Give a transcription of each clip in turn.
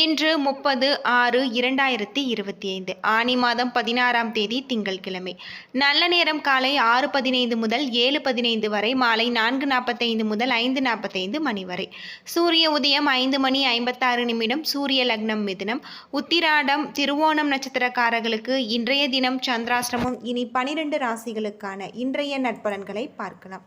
இன்று முப்பது ஆறு இரண்டாயிரத்தி இருபத்தி ஐந்து. ஆனி மாதம் பதினாறாம் தேதி திங்கள்கிழமை நல்ல நேரம் காலை ஆறு பதினைந்து முதல் ஏழு பதினைந்து வரை மாலை நான்கு நாற்பத்தைந்து முதல் ஐந்து நாற்பத்தைந்து மணி வரை. சூரிய உதயம் ஐந்து மணி ஐம்பத்தாறு நிமிடம் சூரிய லக்னம் மிதுனம். உத்திராடம் திருவோணம் நட்சத்திரக்காரர்களுக்கு இன்றைய தினம் சந்திராசிரமம் இனி பனிரெண்டு ராசிகளுக்கான இன்றைய நட்பலன்களை பார்க்கலாம்.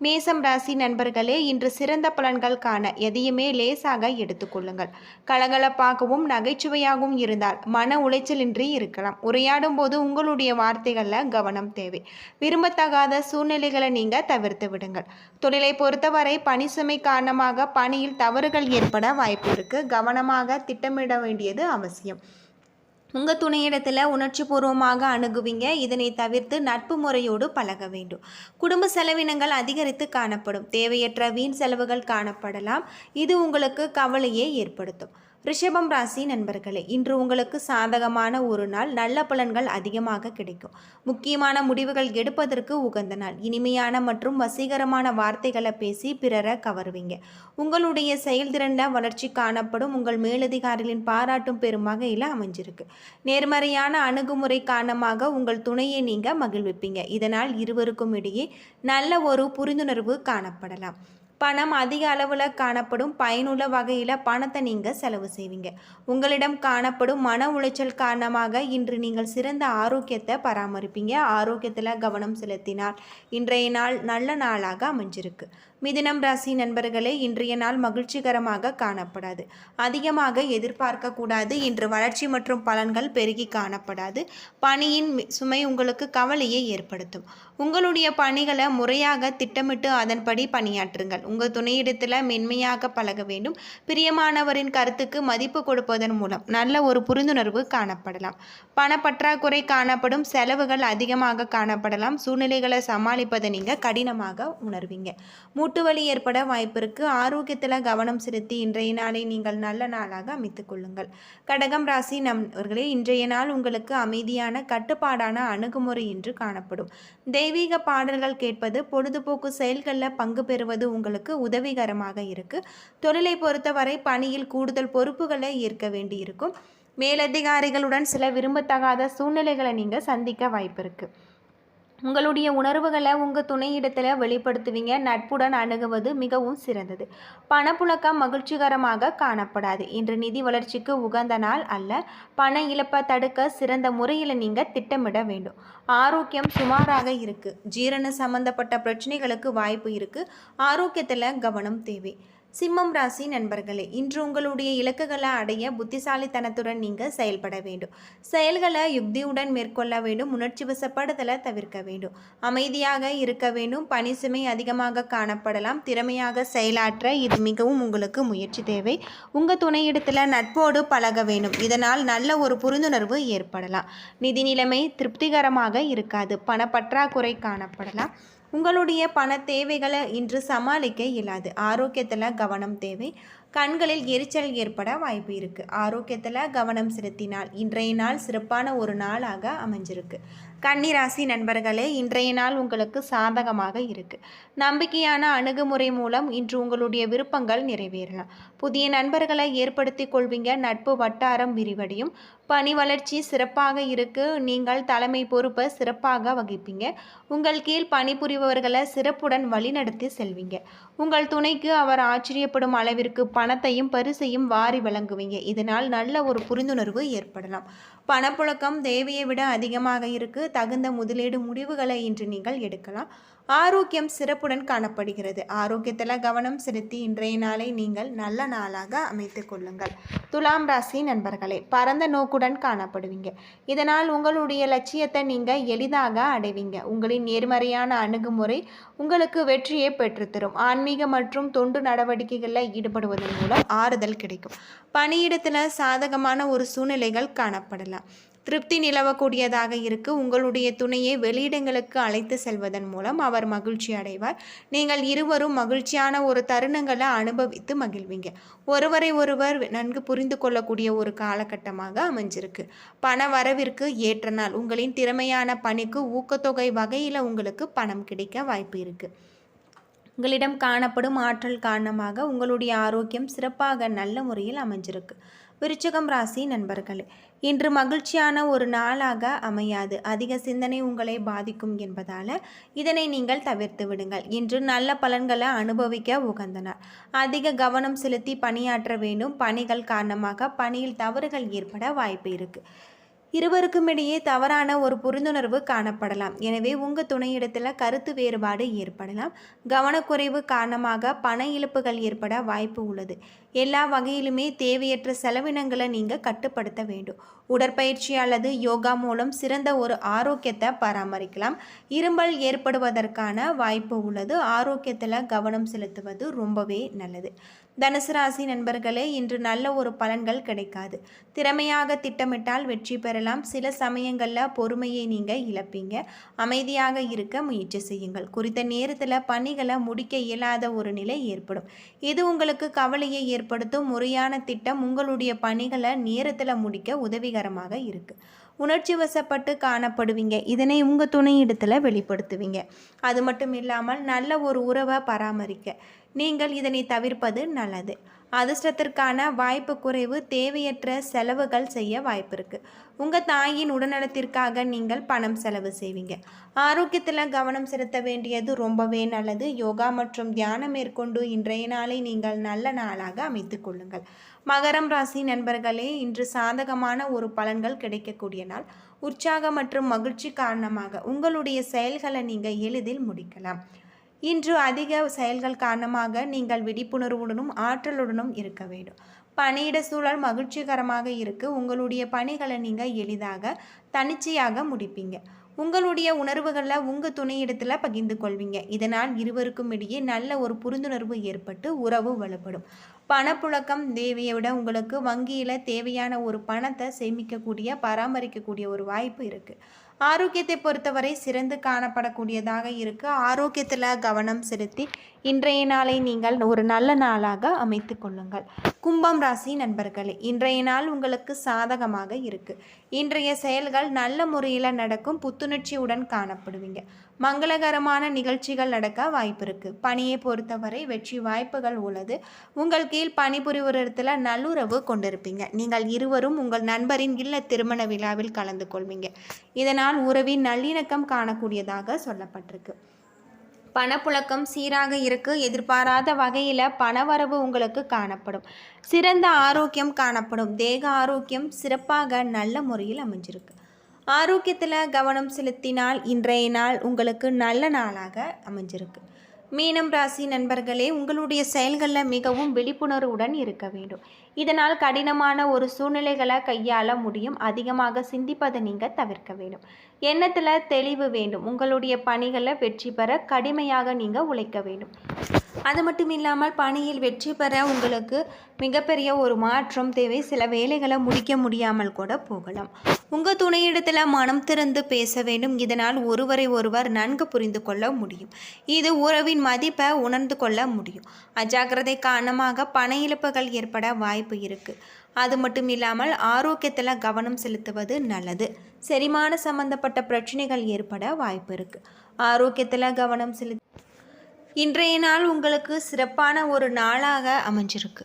மேசம் ராசி நண்பர்களே இன்று சிறந்த பலன்கள் காண எதையுமே லேசாக எடுத்துக்கொள்ளுங்கள் கலகலப்பாகவும் நகைச்சுவையாகவும் இருந்தால் மன உளைச்சலின்றி இருக்கலாம். உரையாடும் போது உங்களுடைய வார்த்தைகளில் கவனம் தேவை. விரும்பத்தகாத சூழ்நிலைகளை நீங்கள் தவிர்த்து விடுங்கள். தொழிலை பொறுத்தவரை பணி சுமை காரணமாக பணியில் தவறுகள் ஏற்பட வாய்ப்பு இருக்கு. கவனமாக திட்டமிட வேண்டியது அவசியம். உங்கள் துணையிடத்தில் உணர்ச்சி பூர்வமாக அணுகுவீங்க. இதனை தவிர்த்து நட்பு முறையோடு பழக வேண்டும். குடும்ப செலவினங்கள் அதிகரித்து காணப்படும். தேவையற்ற வீண் செலவுகள் காணப்படலாம். இது உங்களுக்கு கவலையை ஏற்படுத்தும். ரிஷபம் ராசி நண்பர்களே இன்று உங்களுக்கு சாதகமான ஒரு நாள். நல்ல பலன்கள் அதிகமாக கிடைக்கும். முக்கியமான முடிவுகள் எடுப்பதற்கு உகந்த நாள். இனிமையான மற்றும் வசீகரமான வார்த்தைகளை பேசி பிறரை கவருவீங்க. உங்களுடைய செயல்திறனில் வளர்ச்சி காணப்படும். உங்கள் மேலதிகாரிகளின் பாராட்டும் பெரும் வகையில் அமைஞ்சிருக்கு. நேர்மறையான அணுகுமுறை காரணமாக உங்கள் துணையை நீங்கள் மகிழ்விப்பீங்க. இதனால் இருவருக்கும் இடையே நல்ல ஒரு புரிந்துணர்வு காணப்படலாம். பணம் அதிக அளவில் காணப்படும் பயனுள்ள வகையில் பணத்தை நீங்கள் செலவு செய்வீங்க. உங்களிடம் காணப்படும் மன உளைச்சல் காரணமாக இன்று நீங்கள் சிறந்த ஆரோக்கியத்தை பராமரிப்பீங்க. ஆரோக்கியத்தில் கவனம் செலுத்தினால் இன்றைய நாள் நல்ல நாளாக அமைஞ்சிருக்கு. மிதினம் ராசி நண்பர்களே இன்றைய நாள் மகிழ்ச்சிகரமாக காணப்படாது. அதிகமாக எதிர்பார்க்கக்கூடாது. இன்று வளர்ச்சி மற்றும் பலன்கள் பெருகி காணப்படாது. பணியின் சுமை உங்களுக்கு கவலையை ஏற்படுத்தும். உங்களுடைய பணிகளை முறையாக திட்டமிட்டு அதன்படி பணியாற்றுங்கள். உங்கள் துணையிடத்தில் மென்மையாக பழக வேண்டும். பிரியமானவரின் கருத்துக்கு மதிப்பு கொடுப்பதன் மூலம் நல்ல ஒரு புரிந்துணர்வு காணப்படலாம். பணப்பற்றாக்குறை காணப்படும். செலவுகள் அதிகமாக காணப்படலாம். சூழ்நிலைகளை சமாளிப்பதை நீங்கள் கடினமாக உணர்வீங்க. மூட்டு வலி ஏற்பட வாய்ப்பிருக்கு. ஆரோக்கியத்தில் கவனம் செலுத்தி இன்றைய நாளை நீங்கள் நல்ல நாளாக அமைத்துக் கொள்ளுங்கள். கடகம் ராசி நண்பர்களே இன்றைய நாள் உங்களுக்கு அமைதியான கட்டுப்பாடான அணுகுமுறை என்று காணப்படும். தெய்வீக பாடல்கள் கேட்பது பொழுதுபோக்கு செயல்களில் பங்கு பெறுவது உங்களுக்கு உதவிகரமாக இருக்கு. தொழிலை பொறுத்தவரை பணியில் கூடுதல் பொறுப்புகளை ஏற்க வேண்டியிருக்கும். மேலதிகாரிகளுடன் சில விரும்பத்தகாத சூழ்நிலைகளை நீங்கள் சந்திக்க வாய்ப்பு இருக்குது உங்களுடைய உணர்வுகளை உங்கள் துணையிடத்தில் வெளிப்படுத்துவீங்க. நட்புடன் அணுகுவது மிகவும் சிறந்தது. பணப்புழக்கம் மகிழ்ச்சிகரமாக காணப்படாது. இன்று நிதி வளர்ச்சிக்கு உகந்த நாள் அல்ல. பண இழப்பை தடுக்க சிறந்த முறையில் நீங்கள் திட்டமிட வேண்டும். ஆரோக்கியம் சுமாராக இருக்குது ஜீரண சம்பந்தப்பட்ட பிரச்சனைகளுக்கு வாய்ப்பு இருக்குது ஆரோக்கியத்தில் கவனம் தேவை. சிம்மம் ராசி நண்பர்களே இன்று உங்களுடைய இலக்குகளை அடைய புத்திசாலித்தனத்துடன் நீங்கள் செயல்பட வேண்டும். செயல்களை யுக்தியுடன் மேற்கொள்ள வேண்டும் உணர்ச்சி வசப்படுதலை தவிர்க்க வேண்டும். அமைதியாக இருக்க வேண்டும் பணி சுமை அதிகமாக காணப்படலாம் திறமையாக செயலாற்ற இது மிகவும் உங்களுக்கு முயற்சி தேவை. உங்கள் துணையிடத்தில் நட்போடு பழக வேண்டும் இதனால் நல்ல ஒரு புரிந்துணர்வு ஏற்படலாம். நிதி நிலைமை திருப்திகரமாக இருக்காது பணப்பற்றாக்குறை காணப்படலாம். உங்களுடைய பண தேவைகளை இன்று சமாளிக்க இயலாது. ஆரோக்கியத்தில் கவனம் தேவை. கண்களில் எரிச்சல் ஏற்பட வாய்ப்பு இருக்குது ஆரோக்கியத்தில் கவனம் செலுத்தினால் இன்றைய நாள் சிறப்பான ஒரு நாளாக அமைஞ்சிருக்கு. கன்னிராசி நண்பர்களே இன்றைய நாள் உங்களுக்கு சாதகமாக இருக்குது நம்பிக்கையான அணுகுமுறை மூலம் இன்று உங்களுடைய விருப்பங்கள் நிறைவேறலாம். புதிய நண்பர்களை ஏற்படுத்தி கொள்வீங்க. நட்பு வட்டாரம் விரிவடையும். பணி வளர்ச்சி சிறப்பாக இருக்கு. நீங்கள் தலைமை பொறுப்பை சிறப்பாக வகிப்பீங்க. உங்கள் கீழ் பணிபுரிபவர்களை சிறப்புடன் வழிநடத்தி செல்வீங்க. உங்கள் துணைக்கு அவர் ஆச்சரியப்படும் அளவிற்கு பணத்தையும் பரிசையும் வாரி வழங்குவீங்க. இதனால் நல்ல ஒரு புரிந்துணர்வு ஏற்படலாம். பணப்புழக்கம் தேவையை விட அதிகமாக இருக்கு. தகுந்த முதலீடு முடிவுகளை இன்று நீங்கள் எடுக்கலாம். ஆரோக்கியம் சிறப்புடன் காணப்படுகிறது. ஆரோக்கியத்தில் கவனம் செலுத்தி இன்றைய நாளை நீங்கள் நல்ல நாளாக அமைத்து கொள்ளுங்கள். துலாம் ராசி நண்பர்களே பரந்த நோக்குடன் காணப்படுவீங்க. இதனால் உங்களுடைய லட்சியத்தை நீங்கள் எளிதாக அடைவீங்க. உங்களின் நேர்மறையான அணுகுமுறை உங்களுக்கு வெற்றியை பெற்றுத்தரும். ஆன்மீக மற்றும் தொண்டு நடவடிக்கைகளில் ஈடுபடுவதன் மூலம் ஆறுதல் கிடைக்கும். பணியிடத்தில் சாதகமான ஒரு சூழ்நிலைகள் காணப்படலாம். திருப்தி நிலவக்கூடியதாக இருக்கு. உங்களுடைய துணையை வெளியிடங்களுக்கு அழைத்து செல்வதன் மூலம் அவர் மகிழ்ச்சி அடைவார். நீங்கள் இருவரும் மகிழ்ச்சியான ஒரு தருணங்களை அனுபவித்து மகிழ்வீங்க. ஒருவரை ஒருவர் நன்கு புரிந்து கொள்ளக்கூடிய ஒரு காலகட்டமாக அமைஞ்சிருக்கு. பண வரவிற்கு ஏற்ற நாள். உங்களின் திறமையான பணிக்கு ஊக்கத்தொகை வகையில் உங்களுக்கு பணம் கிடைக்க வாய்ப்பு இருக்குது உங்களிடம் காணப்படும் ஆற்றல் காரணமாக உங்களுடைய ஆரோக்கியம் சிறப்பாக நல்ல முறையில் அமைஞ்சிருக்கு. விருச்சகம் ராசி நண்பர்களே இன்று மகிழ்ச்சியான ஒரு நாளாக அமையாது. அதிக சிந்தனை உங்களை பாதிக்கும் என்பதால் இதனை நீங்கள் தவிர்த்து விடுங்கள். இன்று நல்ல பலன்களை அனுபவிக்க உகந்தனர். அதிக கவனம் செலுத்தி பணியாற்ற வேண்டும். பணிகள் காரணமாக பணியில் தவறுகள் ஏற்பட வாய்ப்பு இருக்குது இருவருக்கும் இடையே தவறான ஒரு புரிந்துணர்வு காணப்படலாம். எனவே உங்கள் துணையிடத்தில் கருத்து வேறுபாடு ஏற்படலாம். கவனக்குறைவு காரணமாக பண இழப்புகள் ஏற்பட வாய்ப்பு உள்ளது. எல்லா வகையிலுமே தேவையற்ற செலவினங்களை நீங்கள் கட்டுப்படுத்த வேண்டும். உடற்பயிற்சி அல்லது யோகா மூலம் சிறந்த ஒரு ஆரோக்கியத்தை பராமரிக்கலாம். இருமல் ஏற்படுவதற்கான வாய்ப்பு உள்ளது. ஆரோக்கியத்தில் கவனம் செலுத்துவது ரொம்பவே நல்லது. தனுசு ராசி நண்பர்களே இன்று நல்ல ஒரு பலன்கள் கிடைக்காது. திறமையாக திட்டமிட்டால் வெற்றி பெறலாம். சில சமயங்களில் பொறுமையை நீங்கள் இழப்பீங்க. அமைதியாக இருக்க முயற்சி செய்யுங்கள். குறித்த நேரத்தில் பணிகளை முடிக்க இயலாத ஒரு நிலை ஏற்படும். இது உங்களுக்கு கவலையை ஏற்படுத்தும். முறையான திட்டம் உங்களுடைய பணிகளை நேரத்தில் முடிக்க உதவிகள் உதவிகரமாக இருக்குது உணர்ச்சி வசப்பட்டு காணப்படுவீங்க. இதனை உங்கள் துணையிடத்தில் வெளிப்படுத்துவீங்க. அது மட்டும் இல்லாமல் நல்ல ஒரு உறவை பராமரிக்க. நீங்கள் இதனை தவிர்ப்பது நல்லது. அதிர்ஷ்டத்திற்கான வாய்ப்பு குறைவு தேவையற்ற செலவுகள் செய்ய வாய்ப்பு இருக்குது உங்கள் தாயின் உடல்நலத்திற்காக நீங்கள் பணம் செலவு செய்வீங்க. ஆரோக்கியத்தில் கவனம் செலுத்த வேண்டியது ரொம்பவே நல்லது. யோகா மற்றும் தியானம் மேற்கொண்டு இன்றைய நாளை நீங்கள் நல்ல நாளாக அமைத்து கொள்ளுங்கள். மகரம் ராசி நண்பர்களே இன்று சாதகமான ஒரு பலன்கள் கிடைக்கக்கூடிய நாள். உற்சாகம் மற்றும் மகிழ்ச்சி காரணமாக உங்களுடைய செயல்களை நீங்கள் எளிதில் முடிக்கலாம். இன்று அதிக செயல்கள் காரணமாக நீங்கள் விழிப்புணர்வுடனும் ஆற்றலுடனும் இருக்க வேண்டும். பணியிட சூழல் மகிழ்ச்சிகரமாக இருக்கு. உங்களுடைய பணிகளை நீங்கள் எளிதாக தனிச்சையாக முடிப்பீங்க. உங்களுடைய உணர்வுகளில் உங்கள் துணையிடத்தில் பகிர்ந்து கொள்வீங்க. இதனால் இருவருக்கும் இடையே நல்ல ஒரு புரிந்துணர்வு ஏற்பட்டு உறவு வலுப்படும். பணப்புழக்கம் தேவையை விட உங்களுக்கு வங்கியில் தேவையான ஒரு பணத்தை சேமிக்கக்கூடிய பராமரிக்கக்கூடிய ஒரு வாய்ப்பு இருக்குது ஆரோக்கியத்தை பொறுத்தவரை சிறந்து காணப்படக்கூடியதாக இருக்குது ஆரோக்கியத்தில் கவனம் செலுத்தி இன்றைய நாளை நீங்கள் ஒரு நல்ல நாளாக அமைத்து கொள்ளுங்கள். கும்பம் ராசி நண்பர்களே இன்றைய நாள் உங்களுக்கு சாதகமாக இருக்குது இன்றைய செயல்கள் நல்ல முறையில் நடக்கும் புத்துணர்ச்சியுடன் காணப்படுவீங்க. மங்களகரமான நிகழ்ச்சிகள் நடக்க வாய்ப்பு இருக்குது பணியை பொறுத்தவரை வெற்றி வாய்ப்புகள் உள்ளது. உங்கள் கீழ் பணிபுரிவரிடத்தில் நல்லுறவு கொண்டிருப்பீங்க. நீங்கள் இருவரும் உங்கள் நண்பரின் இல்ல திருமண விழாவில் கலந்து கொள்வீங்க. இதனால் உறவின் நல்லிணக்கம் காணக்கூடியதாக சொல்லப்பட்டிருக்கு. பணப்புழக்கம் சீராக இருக்கு. எதிர்பாராத வகையில் பணவரவு உங்களுக்கு காணப்படும். சிறந்த ஆரோக்கியம் காணப்படும். தேக ஆரோக்கியம் சிறப்பாக நல்ல முறையில் அமைஞ்சிருக்கு. ஆரோக்கியத்தில் கவனம் செலுத்தினால் இன்றைய நாள் உங்களுக்கு நல்ல நாளாக அமைஞ்சிருக்கு. மீனம் ராசி நண்பர்களே உங்களுடைய செயல்களில் மிகவும் விழிப்புணர்வுடன் இருக்க வேண்டும். இதனால் கடினமான ஒரு சூழ்நிலைகளை கையாள முடியும். அதிகமாக சிந்திப்பதை நீங்கள் தவிர்க்க வேண்டும். எண்ணத்தில் தெளிவு வேண்டும். உங்களுடைய பணிகளை வெற்றி பெற கடுமையாக நீங்கள் உழைக்க வேண்டும். அது மட்டும் இல்லாமல் பணியில் வெற்றி பெற உங்களுக்கு மிகப்பெரிய ஒரு மாற்றம் தேவை. சில வேலைகளை முடிக்க முடியாமல் கூட போகலாம். உங்கள் துணையிடத்தில் மனம் திறந்து பேச வேண்டும். இதனால் ஒருவரை ஒருவர் நன்கு புரிந்து கொள்ள முடியும். இது உறவின் மதிப்பை உணர்ந்து கொள்ள முடியும். அஜாக்கிரதை காரணமாக பண இழப்புகள் ஏற்பட வாய்ப்பு இருக்குது அது மட்டும் இல்லாமல் ஆரோக்கியத்தில் கவனம் செலுத்துவது நல்லது. செரிமான சம்பந்தப்பட்ட பிரச்சனைகள் ஏற்பட வாய்ப்பு இருக்குது ஆரோக்கியத்தில் கவனம் செலுத்த இன்றைய நாள் உங்களுக்கு சிறப்பான ஒரு நாளாக அமைஞ்சிருக்கு.